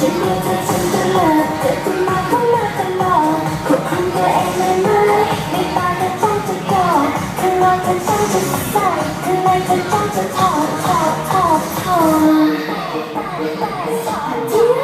ฉันไม่เธอฉันจะเลิกเกิดะมาเข้ามาตลอดควคุมตัวเองเลยไมใต้องจะกอดข้างในเธอจ้องจะใส่ข้างในเธอจ้องจะถอดถอดถอด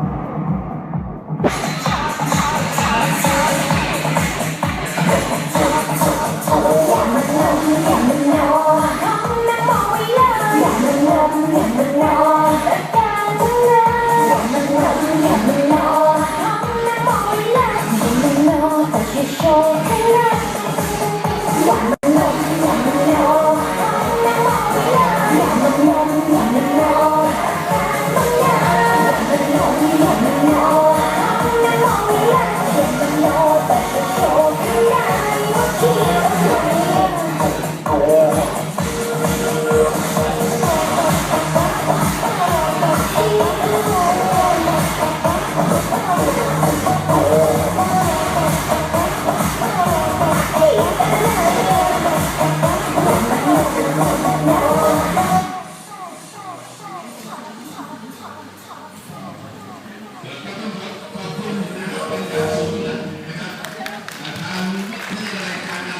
ข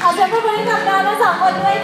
อเชิญผู้บริการดาวทั้งสองคนด้วย